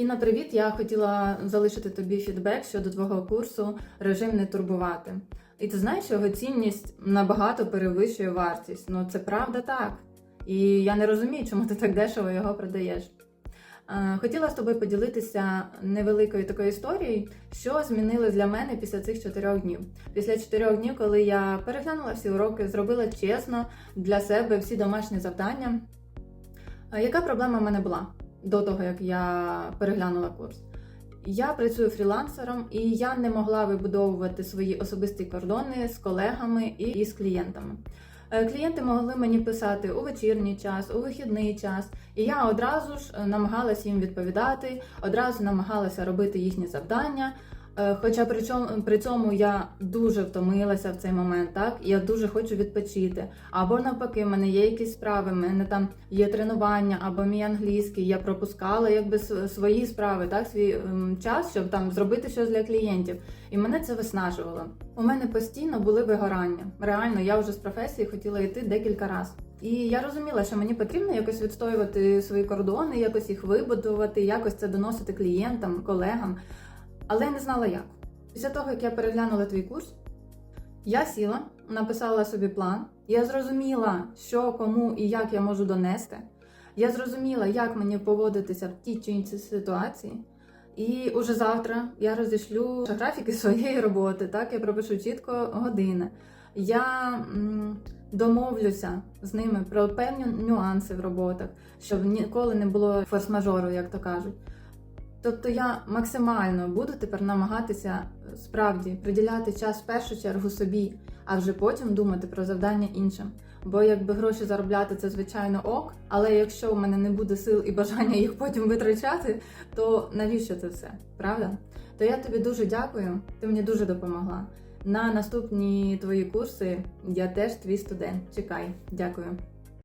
Інна, привіт! Я хотіла залишити тобі фідбек щодо твого курсу Режим не турбувати. І ти знаєш, його цінність набагато перевищує вартість. Ну це правда так. І я не розумію, чому ти так дешево його продаєш. Е, Хотіла з тобою поділитися невеликою такою історією, що змінилось для мене після цих чотирьох днів. Після чотирьох днів, коли я переглянула всі уроки, зробила чесно для себе всі домашні завдання. Е, Яка проблема в мене була до того, як я переглянула курс? Я працюю фрілансером і я не могла вибудовувати свої особисті кордони з колегами і з клієнтами. Е, Клієнти могли мені писати у вечірній час, у вихідний час, і я одразу ж е, намагалася їм відповідати, одразу намагалася робити їхні завдання. Е, Хоча при цьому, при цьому я дуже втомилася в цей момент, так я дуже хочу відпочити. Або навпаки, в мене є якісь справи, в мене там є тренування, або мій англійський. Я пропускала якби свої справи, так свій ем, час, щоб там зробити щось для клієнтів. І мене це виснажувало. У мене постійно були вигорання. Реально, я вже з професії хотіла йти декілька разів. І я розуміла, що мені потрібно якось відстоювати свої кордони, якось їх вибудувати, якось це доносити клієнтам, колегам. Але я не знала як. Після того, як я переглянула твій курс, я сіла, написала собі план, я зрозуміла, що кому і як я можу донести. Я зрозуміла, як мені поводитися в тій чи іншій ситуації. І уже завтра я розішлю графіки своєї роботи, так я пропишу чітко години. Я м, домовлюся з ними про певні нюанси в роботах, щоб ніколи не було форс-мажору, як то кажуть. Тобто я максимально буду тепер намагатися е, справді приділяти час в першу чергу собі, а вже потім думати про завдання іншим. Бо якби гроші заробляти це звичайно ок, але якщо в мене не буде сил і бажання їх потім витрачати, то навіщо це все? Правда? То я тобі дуже дякую, ти мені дуже допомогла. На наступні твої курси я теж твій студент. Чекай, дякую.